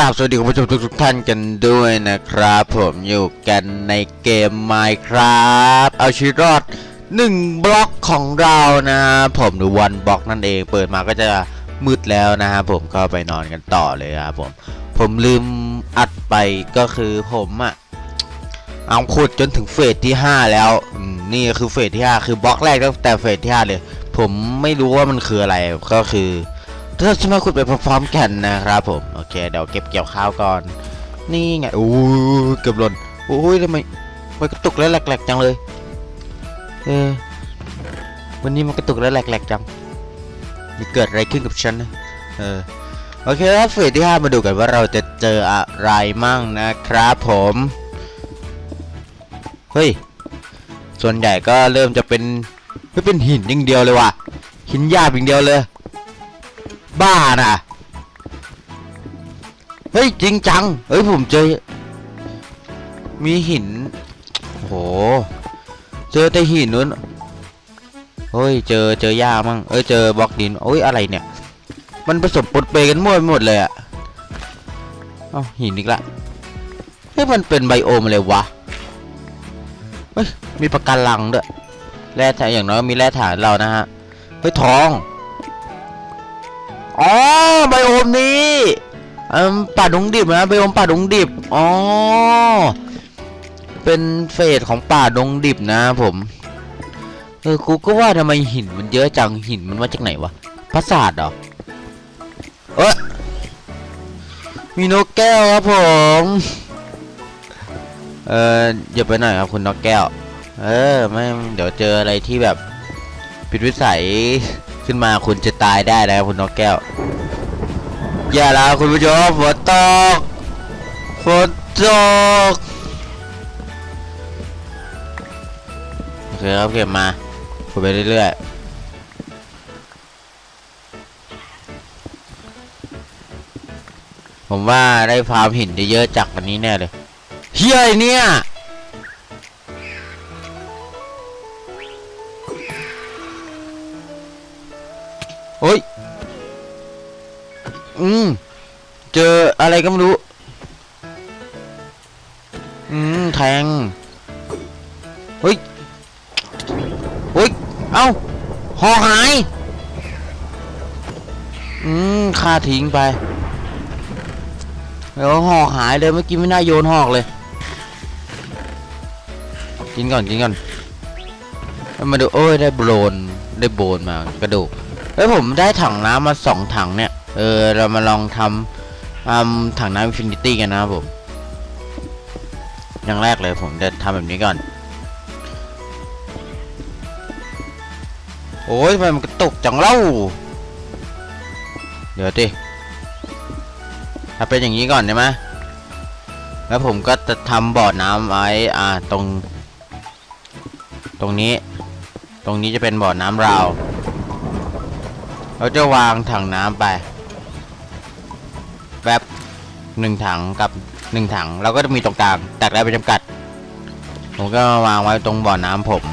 ราบสวัสดีคุณผู้ชมทุกๆท่านกันด้วยนะครับ ผมอยู่กันในเกม Minecraft เอาชีวิตรอดหนึ่งบล็อกของเรานะผมหรือวันบล็อกนั่นเองเปิดมาก็จะมืดแล้วนะครับผมก็ไปนอนกันต่อเลยครับผม ผมลืมอัดไปก็คือผมอะเอาขุดจนถึงเฟสที่ 5 แล้วนี่คือเฟสที่ 5 คือบล็อกแรกตั้งแต่เฟสที่ 5 เลย ผมไม่รู้ว่ามันคืออะไรก็คือ เราจะมาขุดไปพร้อมๆกันนะครับผม โอเค เดี๋ยวเก็บเกี่ยวข้าวก่อน นี่ไง โอ้ยเกือบหล่นโอ้ยทำไมมันกระตุกแล้วแหลกๆจังเลย เออ วันนี้มันกระตุกแล้วแหลกๆจังนี่เกิดอะไรขึ้นกับฉันนะ เออ โอเคครับเฟสที่5มาดูกันว่าเราจะเจออะไรมั่งนะครับผม เฮ้ย ส่วนใหญ่ก็เริ่มจะเป็นไม่เป็นหินอย่างเดียวเลยว่ะ หินหยาบอย่างเดียวเลย บ้าน่ะ เฮ้ย จริงจัง เฮ้ย ผมเจอ มีหิน โห เจอแต่หินนู้นเฮ้ย เจอ เจอหญ้ามั่งเอ้ย เจอบล็อกดินโอ้ย อะไรเนี่ย มันผสมปนเปกันมั่วไปหมดเลยอะเอ้าหินอีกละเฮ้ย มันเป็นไบโอมอะไรวะ เฮ้ย มีปะการังด้วย แร่ฐานอย่างน้อยมีแร่ฐานเรานะฮะ เฮ้ย ทอง อ๋อไบโอมนี้อป่าดงดิบนะไบโอมป่าดงดิบอ๋อเป็นเฟสของป่าดงดิบนะผมเออกูก็ว่าทำไมหินมันเยอะจังหินมันมาจากไหนวะปราสาทเหรอเอ้ยมีนกแก้วครับผมเอออย่าไปหน่อยครับคุณนกแก้ว เออไม่เดี๋ยวเจออะไรที่แบบผิดวิสัย ขึ้นมาคุณจะตายได้นะครับคุณนกแก้ว อย่าละคุณผู้ชมฝนตกฝนตกโอเคครับเก็บมาขุดไปเรื่อยๆผมว่าได้ฟาร์มหินเยอะๆจากวันนี้แน่เลยเฮียเนี่ย อ้ย อืม เจออะไรก็ไม่รู้ อืม แทง เฮ้ย เฮ้ย เอ้าหอกหาย อืมฆ่าทิ้งไปเดี๋ยวหอกหายเลยเมื่อกี้ไม่น่าโยนหอกเลย กินก่อนกินก่อนมาดูโอ้ยได้โบนได้โบนมากระดูก เฮ้ยผมได้ถังน้ำมาสองถังเนี่ย เออ เรามาลองทำทำถังน้ำอินฟินิตี้กันนะครับผม อย่างแรกเลยผมจะทำแบบนี้ก่อน โอ้ยทำไมมันกระตุกจังเล่า เดี๋ยวดิถ้าเป็นอย่างนี้ก่อนใช่ไหมแล้วผมก็จะทำบ่อน้ำไว้อ่าตรง ตรงนี้ ตรงนี้จะเป็นบ่อน้ำราว เราจะวางถังน้ำไปแบบหนึ่งถังกับหนึ่งถัง เราก็จะมีตรงกลางตักได้ไปจำกัด ผมก็วางไว้ตรงบ่อน้ำผม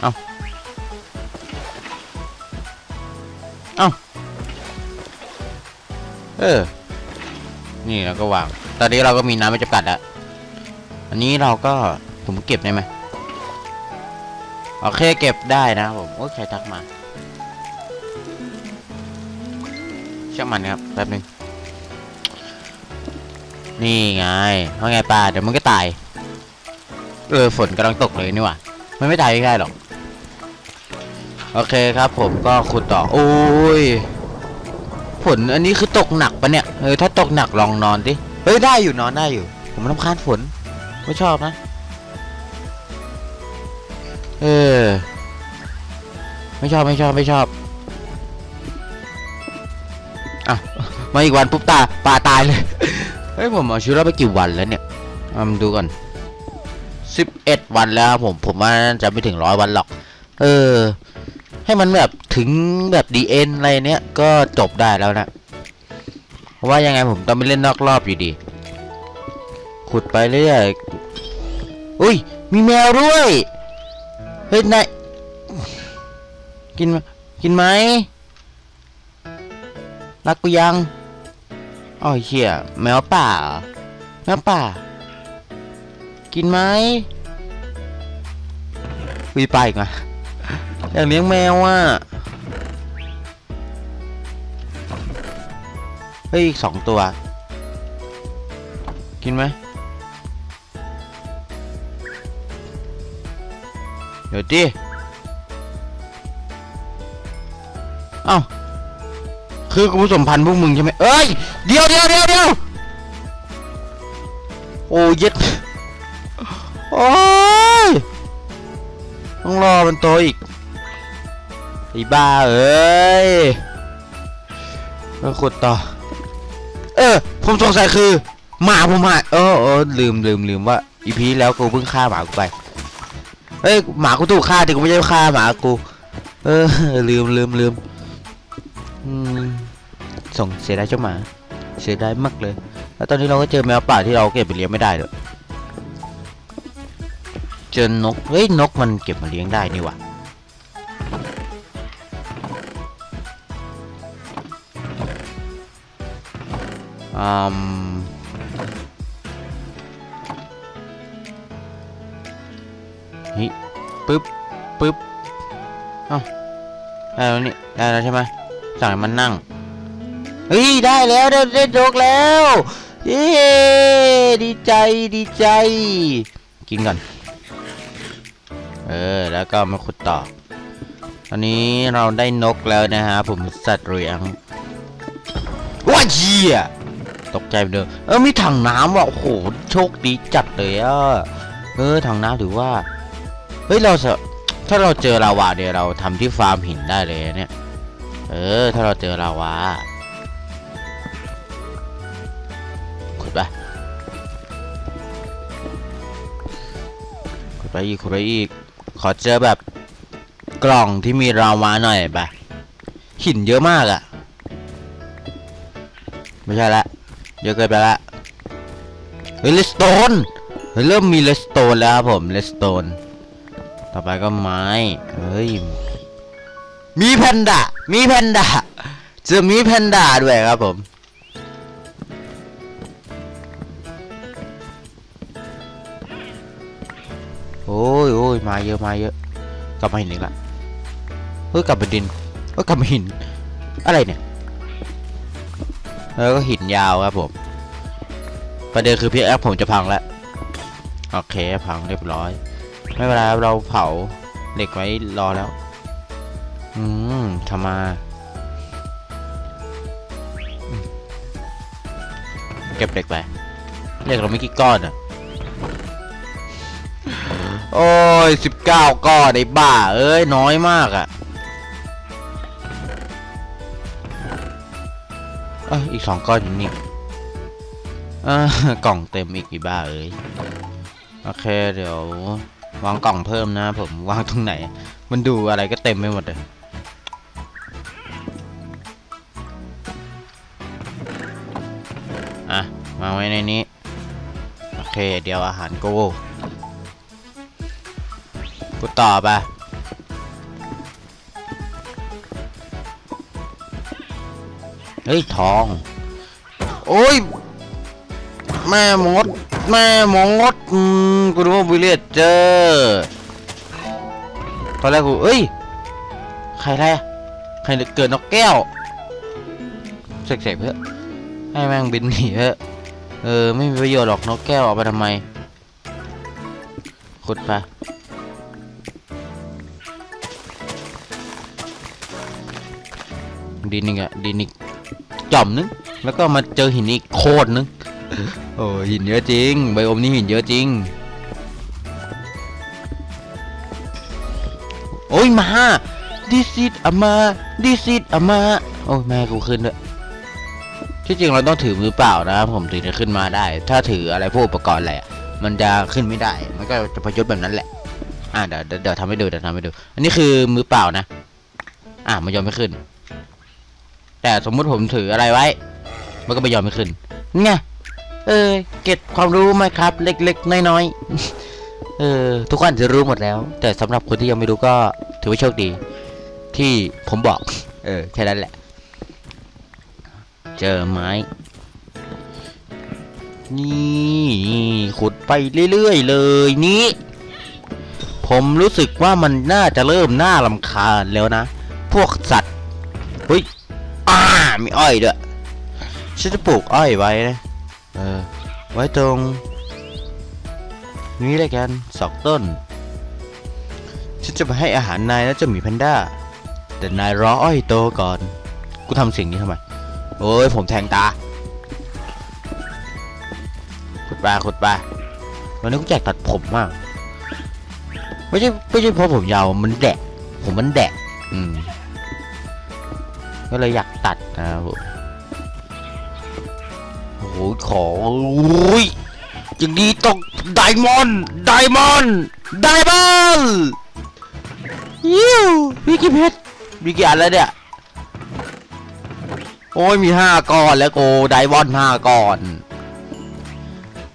เอาเอาเออ นี่เราก็วาง ตอนนี้เราก็มีน้ำไม่จำกัดแล้ว อันนี้เราก็ผมเก็บได้ไหม โอเคเก็บได้นะผมโอ้ใครทักมาช่างมันครับแป๊บนึงนี่ไงว่าไงปลาเดี๋ยวมันก็ตายเออฝนกำลังตกเลยนี่ว่ามันไม่ตายง่ายหรอกโอเคครับผมก็ขุดต่อโอ้ยฝนอันนี้คือตกหนักปะเนี่ยเออถ้าตกหนักลองนอนดิเฮ้ยได้อยู่นอนได้อยู่ ผมรำคาญฝนไม่ชอบนะ เออ ไม่ชอบไม่ชอบไม่ชอบอะมาอีกวันปุ๊บตาปลาตายเลย เฮ้ยผมเอาชีวิตรอดไปกี่วันแล้วเนี่ยเอามาดูก่อนสิบเอ็ดวันแล้วผมผมว่าจะไม่ถึงร้อยวันหรอก เออ ให้มันแบบถึงแบบดีเอ็นอะไรเนี้ยก็จบได้แล้วนะเพราะว่ายังไงผมต้องไปเล่นนอกรอบอยู่ดี ขุดไปเรื่อย อุ้ย มีแมวด้วย เฮ้ยนายกินกินไหมรักกูยังอ๋อเหี้ยแมวป่าแมวป่า กินไหมวีไปอีกมาอยากเลี้ยงแมวอะเฮ้ยอีกสองตัว กินไหม ดี๋ยวดิเอ้าคือกูผสมพันธุ์พวกมึงใช่ไหมเอ้ย เดี๋ยวเดี๋ยวเดี๋ยวเดี๋ยวโอ้เย็ดโอ้ยต้องรอมันโตอีกไอ้บ้าเอ้ยมาขุดต่อ เออ ผมสงสัยคือหมาผมหายเออเออลืมลืมลืมว่าอีพีแล้วกูเพิ่งฆ่าหมากูไป เอ้ยหมากูถูกฆ่าแต่กูไม่ใช่ฆ่าหมากู เออลืมลืมลืมอืมส่งเสียดายเจ้าหมา เสียดายมากเลย แล้วตอนนี้เราก็เจอแมวป่าที่เราเก็บไปเลี้ยงไม่ได้เลยเจอนก เฮ้ยนกมันเก็บมาเลี้ยงได้นี่ว่าอืม นี่ปึ๊บปึ๊บเอ้าได้แล้วนี่ได้แล้วใช่ไหมสั่งมันนั่งเฮ้ยได้แล้วได้ได้ดกแล้วเย้ดีใจดีใจ กินก่อนเออแล้วก็มาขุดต่อ ตอนนี้เราได้นกแล้วนะฮะผมสัตว์เลี้ยงว้าเหี้ยตกใจไปเด้อเออมีถังน้ำว่ะโอ้โหโชคดีจัดเลยอะเออถังน้ำถือว่า เฮ้ยเราจะถ้าเราเจอลาวาเดี๋ยวเราทำที่ฟาร์มหินได้เลยเนี่ย เออ ถ้าเราเจอลาวาขุดไปขุดไปอีกขุดไปอีก ขอเจอแบบกล่องที่มีลาวาหน่อยไปหินเยอะมากอะไม่ใช่ละเยอะเกินไปละเฮ้ยเลสโตนเฮ้ยเริ่มมีเลสโตนแล้วครับผมเลสโตน ต่อไปก็ไม้เฮ้ย มีแพนด้า มีแพนด้าจอมีแพนด้าด้วยครับผม โอ้ยโอ้ยมาเยอะมาเยอะ กลับมาหินอีกละเฮ้ยกลับมาดินเฮ้ยกลับมาหิน อะไรเนี่ย แล้วก็หินยาวครับผม ประเด็นคือพี่แอปผมจะพังแล้ว โอเคพังเรียบร้อย ไม่เป็นไรเราเผาเหล็กไว้รอแล้ว อืมทำมาอืมเก็บเหล็กไปเหล็กเราไม่กี่ก้อนอะโอ้ยสิบเก้าก้อนไอ้บ้า เอ้ย น้อยมากอะเอยอีกสองก้อนอยู่นี่เออกล่องเต็มอีกอีบ้าเอ้ย โอเคเดี๋ยว วางกล่องเพิ่มนะผมวางตรงไหน มันดูอะไรก็เต็มไปหมดเลยอะมาไว้ในนี้ โอเค เดี๋ยวอาหารกูกูต่อไปเฮ้ย ทอง โอ้ย แม่มด แม่มดอืมกูรู้ว่าวิลเลจเจอตอนแรกกูเอ้ย ใครไรใครเกิดนกแก้วเสกๆเพื่อให้แม่งบินหนีเถอเออ ไม่มีประโยชน์หรอกนกแก้วเอาไปทำไมขุดไปดินอีกอะดินอีกจ่อมนึง แล้วก็มาเจอหินอีกโคตรนึง โอ้หินเยอะจริง ไบโอมนี้หินเยอะจริง โอ้ยมาดิซิดอามาดิซิดอามาโอ้ยแม่กูขึ้นด้วยที่จริงเราต้องถือมือเปล่านะผมถึงจะขึ้นมาได้ ถ้าถืออะไรพวกอุปกรณ์อะไรมันจะขึ้นไม่ได้ มันก็จะประยศแบบนั้นแหละ อ่าเดี๋ยวเดี๋ยวทำให้ดูเดี๋ยวทำให้ดู อันนี้คือมือเปล่านะ อ่ามันยอมไม่ขึ้น แต่สมมุติผมถืออะไรไว้ มันก็ไม่ยอมไม่ขึ้นนี่ไง เออ เก็บความรู้ไหมครับ เล็กๆน้อยๆ เออ ทุกคนจะรู้หมดแล้ว แต่สำหรับคนที่ยังไม่รู้ก็ถือว่าโชคดี ที่ผมบอก เออ แค่นั้นแหละ เจอไม้ นี่ขุดไปเรื่อยๆ เลยนี่ผมรู้สึกว่ามันน่าจะเริ่มน่าลำคาญแล้วนะ พวกสัตว์เฮ้ยอ่ามีอ้อยด้วยฉันจะปลูกอ้อยไว้นะ เออไว้ตรง นี้เลยกันสองต้น ฉันจะไปให้อาหารนายแล้วเจะมีแพนด้า แต่นายรออ้อยโตก่อน กูทำสิ่งนี้ทำไม โอ้ยผมแทงตาขุดปลาขุดปลาวันนี้กูแจกตัดผมมาก ไม่ใช่ไม่ใช่เพราะผมยาวมันแดะ ผมมันแดะ อืม ก็เลยอยากตัดนะครับผม โอ้โหขอโอ้ยอย่างนี้ต้องไดมอนด์ไดมอนด์ไดมอนด์ยิวมีกี่เพชรมีกี่อันแล้วเนี่ย โอ้ยมีห้าก้อนแล้วโกไดมอนด์ห้าก้อน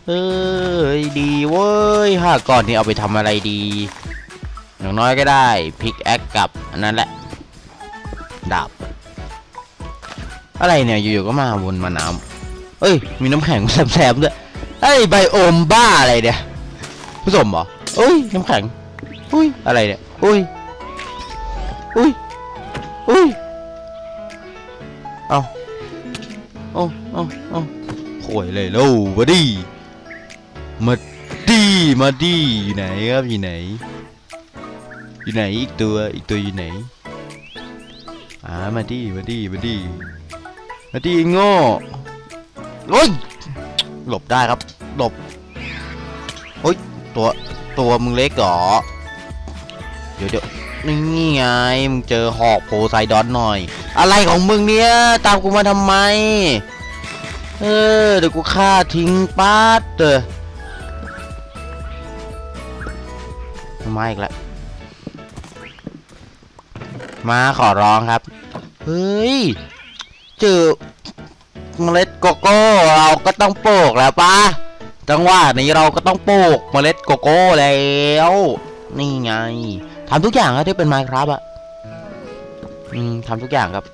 เอ้ยดีเว้ยห้าก้อนนี่เอาไปทำอะไรดี อย่างน้อยก็ได้พิกแอคกับอันนั้นแหละดาบอะไรเนี่ยอยู่ๆก็มาวนมาน้ำ เอ้ย มีน้ำแข็งแซมๆด้วยไอ้ยไบโอมบ้าอะไรเนี่ยผสมเหรอเอ้ย น้ำแข็งอุ้ย อะไรเนี่ยอุ้ย อุ้ย อุ้ย เอาเอาเอาเอาโข่วยเลยแล้วมาดิมาดีมาดีอยู่ไหนครับอยู่ไหน อยู่ไหนอีกตัวอีกตัวอยู่ไหนอ่ามาดีมาดีมาดีมาดีโง่ โอ้ยหลบได้ครับ หลบโอ้ยตัวตัวมึงเล็กเหรอ เดี๋ยวเดี๋ยวนี่ไง มึงเจอหอกโพไซดอนหน่อย อะไรของมึงเนี่ย ตามกูมาทำไม เออ เดี๋ยวกูฆ่าทิ้งป๊าดเตอมาอีกแล้วมาขอร้องครับ เฮ้ย เจอ เมล็ดโกโก้เราก็ต้องปลูกแล้วปะจังหวะนี้เราก็ต้องปลูกเมล็ดโกโก้แล้วนี่ไงทำทุกอย่างครับที่เป็นไมครับอะอืมทำทุกอย่างครับ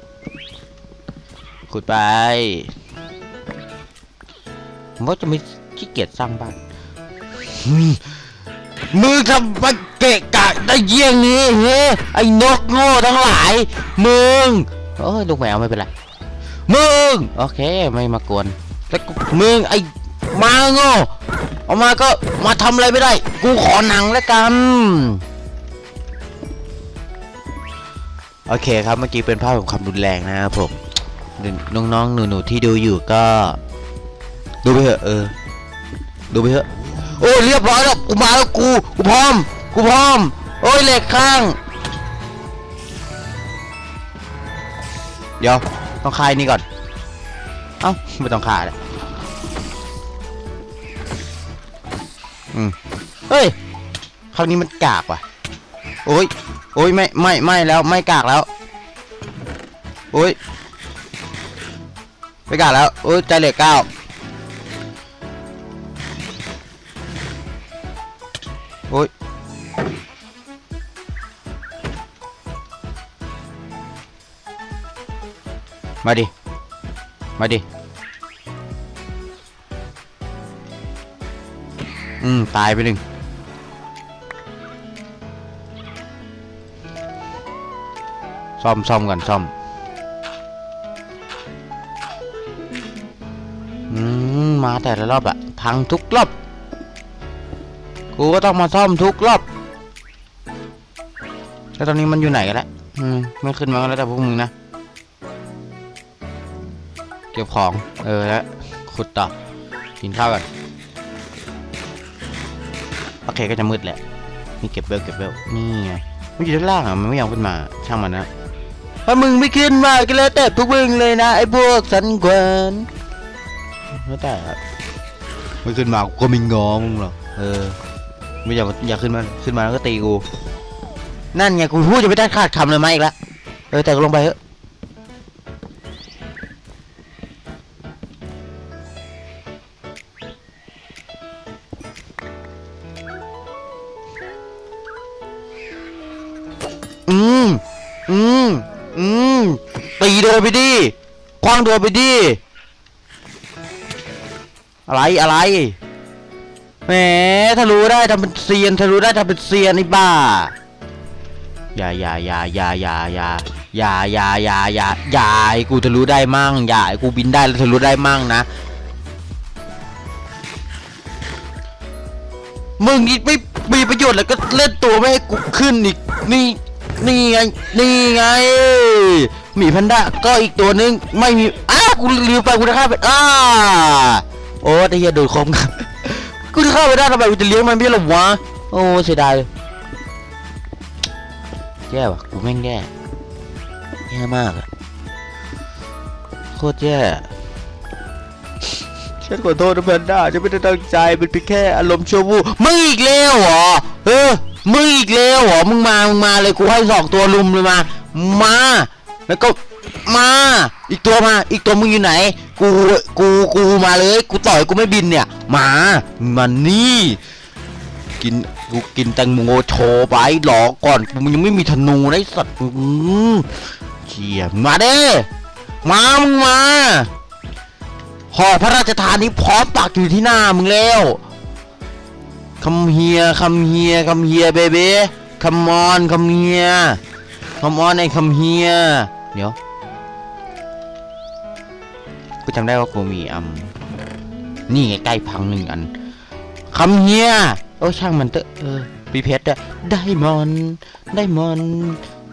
ขุดไปผมก็จะไม่ขี้เกียจสร้างบ้านอืมมึงทำมาเกะกะได้เยี่ยงนี้เฮ้ไอ้นกโง่ทั้งหลายมึงเอ้ยลูกแมวไม่เป็นไร มึงโอเคไม่มากวนแล้วมึงไอ้มาโง่ออกมาก็มาทำอะไรไม่ได้ กูขอหนังแล้วกัน โอเคครับเมื่อกี้เป็นภาพของความรุนแรงนะครับผมน้องๆหนูๆที่ดูอยู่ก็ ดูไปเถอะเออ ดูไปเถอะโอ้เรียบร้อยแล้วกูมาแล้วกูกูพร้อม กูพร้อม โอ้ยเหล็กข้างเดี๋ยว ต้องคายนี่ก่อน เอ้าไม่ต้องคายเลยอืมเฮ้ยคราวนี้มันกากว่ะ โอ้ย โอ้ยไม่ไม่ไม่แล้วไม่กากแล้ว โอ้ยไม่กากแล้ว โอ้ยใจเหล็กเก้า มาดิ มาดิ อืม ตายไปหนึ่ง ซ่อมซ่อมกันซ่อม อืม มาแต่ละรอบอะพังทุกรอบ กูก็ต้องมาซ่อมทุกรอบ แล้วตอนนี้มันอยู่ไหนกันล้วอืม ไม่ขึ้นมาแล้วแต่พวกมึงนะ ก็บของ เออแล้วขุดต่อกินข้าวกันโอเคก็จะมืดแหละนี่เก็บเบลเก็บเบลนี่ไงมันอยู่ด้านล่างอะมันไม่ยอมขึ้นมาช่างมันนะถ้ามึงไม่ขึ้นมาก็แล้วแต่พวกมึงเลยนะไอ้พวกสันกวนแล้วแต่ไม่ขึ้นมาก็ไม่งอมึงหรอกเออ ไม่อยากอยากขึ้นมาขึ้นมาแล้วก็ตีกูนั่นไงกูพูดจะไม่ได้ขาดคำเลยไหมอีกแล้วเออแต่ก็ลงไปเถอะางโดนไปดิอะไรอะไรแหมถ้ารู้ได้ทำเป็นเซียนถ้ารู้ได้ทำเป็นเซียนนี่บ้าอย่าอย่าอย่าอย่าอย่าอย่าอย่าอย่าอย่าอย่าอย่าให้กูจะรู้ได้มั่งอย่าให้กูบินได้แล้วทะลุได้มั่งนะ มึงนี่ไม่มีประโยชน์แล้วก็เล่นตัวไม่ให้กูขึ้นอีกนี่นี่ไงนี่ไง หมีแพนด้าก็อีกตัวนึงไม่มีอ้าวกูลืมไปกูจะฆ่าไปอ้าโอ้แต่เฮียโดนคมครับกูจะฆ่าไปได้ทำไมกูจะเลี้ยงมันไม่ใช่เหรอวะโอ้เสียดายเลยแย่ว่ะกูแม่งแย่แย่มากอะโคตรแย่ฉันขอโทษนะแพนด้าฉันไม่ได้ตั้งใจเป็นเพียงแค่อารมณ์ชั่ววูบมึงอีกแล้วเหรอเออมึงอีกแล้วเหรอมึงมามึงมาเลยกูให้สองตัวลุมเลยมา มา แล้วก็มาอีกตัวมาอีกตัวมึงอยู่ไหน กูกูกูมาเลย กูต่อยกูไม่บินเนี่ย มามานี่กินกูกินแตงโมโชว์ไปหลอกก่อนกูมันยังไม่มีธนูนะไอ้สัตว์เชี่ยมาเด้มามึงมาหอพระราชทานนี้พร้อมปักอยู่ที่หน้ามึงแล้วคำเฮียคำเฮียคำเฮียเบเบ้คำมอนคำเฮียคำมอนไอ้คำเฮีย เดี๋ยว กูจำได้ว่ากูมีอัมนี่ไงใกล้พังหนึ่งอันคำเฮียโอ้ช่างมันเถอะเออปีเพชรอะไดมอนไดมอน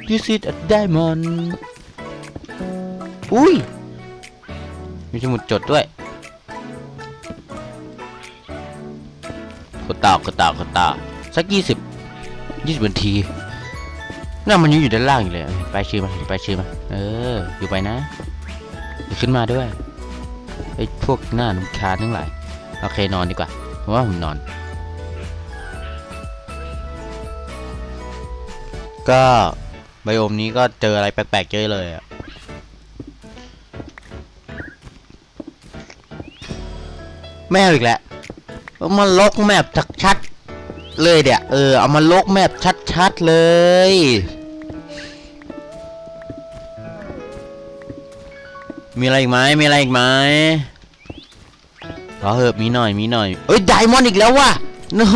ยูซิดไดมอนอุ้ย มีสมุดจดด้วยกดตากดตากดตาสักยี่สิบยี่สิบนาที น่ามันยังอยู่ด้านล่างอยู่เลยไปชื่อมาไปชื่อมาเออ อยู่ไปนะขึ้นมาด้วยไอ้พวกหน้านุคาทั้งหลายโอเคนอนดีกว่าผมว่าผมนอน ก็ไบโอมนี้ก็เจออะไรแปลกๆเยอะเลยอะแม่อีกแล้วเอามาลกแมปชัดๆเลยเดี๋ยเออเอามาลกแมปชัดๆเลย มีอะไรอีกไหมมีอะไรอีกไหมรอเหอะมีหน่อยมีหน่อยเอ้ยไดมอนด์อีกแล้วว่ะเนอะ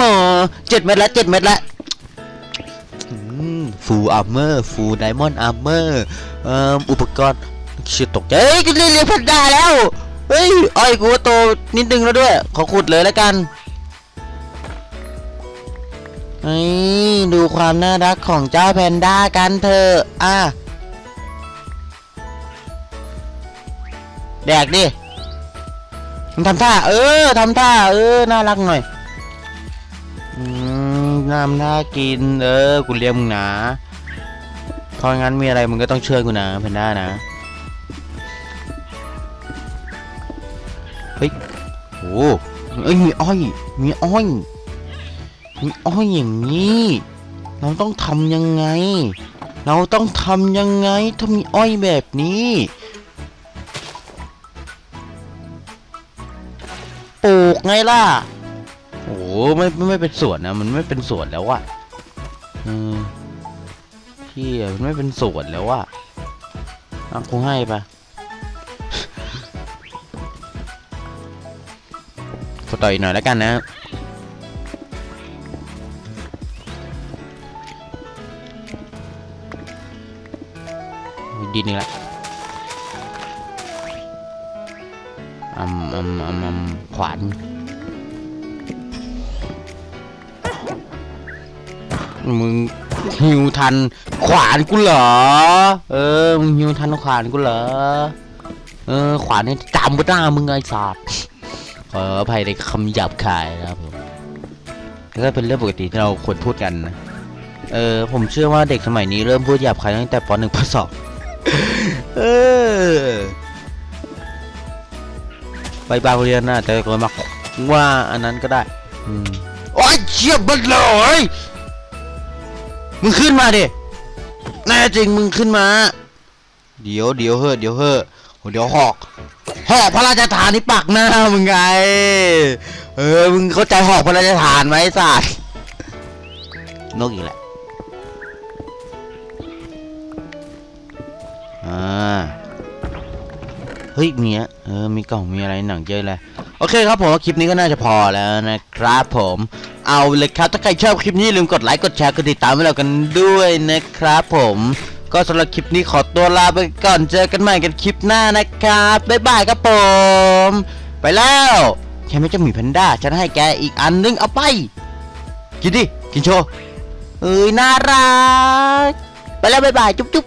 เจ็ดเม็ดล้วเจ็ดเม็ดล้วฟูลอาร์เมอร์ฟูลไดมอนด์อาร์เมอร์อุปกรณ์เชี่ยตกใจเฮ้ยกูเรียนเรียนแพนด้าแล้วเฮ้ยอ้อยกูโตนิดนึงแล้วด้วย ขอขุดเลยแล้วกันเฮ้ยดูความน่ารักของเจ้าแพนด้ากันเถอะอะ แดกดิมันทำท่า เออทำท่า เออ น่ารักหน่อยน้ำน่ากิน เออ กูเลี้ยงมึงนะเพราะงั้นมีอะไรมึงก็ต้องเชื่อกูนะเพนด้านะ เฮ้ยโอ้เอ้ย มีอ้อย มีอ้อย มีอ้อยอย่างนี้ เราต้องทำยังไง เราต้องทำยังไงถ้ามีอ้อยแบบนี้ ปลูกไงล่ะ โอ้ไม่ไม่ไม่เป็นสวนนะ มันไม่เป็นสวนแล้วอะอืมพี่มันไม่เป็นสวนแล้วอะอะคงให้ปะขอต่อยหน่อยแล้วกันนะดินนี่แหละ อมอมอมขวานมึงหิวทันขวานกูเหรอ เออ มึงหิวทันขวานกูเหรอ เออ ขวานนี่จำกูหน้ามึงไอ้สัตว์ขออภัยในคำหยาบคายนะครับผมก็เป็นเรื่องปกติที่เราควรพูดกันนะ เออ ผมเชื่อว่าเด็กสมัยนี้เริ่มพูดหยาบคายตั้งแต่ป .1 ป .2 เออ ไปบางโรงเรียนนะแต่คนมาว่าอันนั้นก็ได้อืมโอ้ยเชี่ยบันเลยมึงขึ้นมาดิแน่จริงมึงขึ้นมา เดี๋ยวเดี๋ยวเฮ้อะเดี๋ยวเฮ้อะเดี๋ยวหอก หอกพระราชทานนี่ปักหน้ามึงไง เออมึงเข้าใจหอกพระราชทานไหมไอ้สัตว์นกอีกแหละอ่าเฮ้ยมีอะเออมีกล่องมีอะไรหนังเยอะเลยโอเคครับผมว่าคลิปนี้ก็น่าจะพอแล้วนะครับผมเอาเลยครับถ้าใครชอบคลิปนี้ลืมกดไลค์กดแชร์กดติดตามให้เรากันด้วยนะครับผมก็สำหรับคลิปนี้ขอตัวลาไปก่อนเจอกันใหม่กันคลิปหน้านะครับบ๊ายบายครับผม ไปแล้วแค่ไม่จะมีแพนด้าฉันให้แกอีกอันนึงเอาไปกินดิกินโชว์เอ้ยน่ารักไปแล้วบ๊ายบายจุ๊บจุ๊บ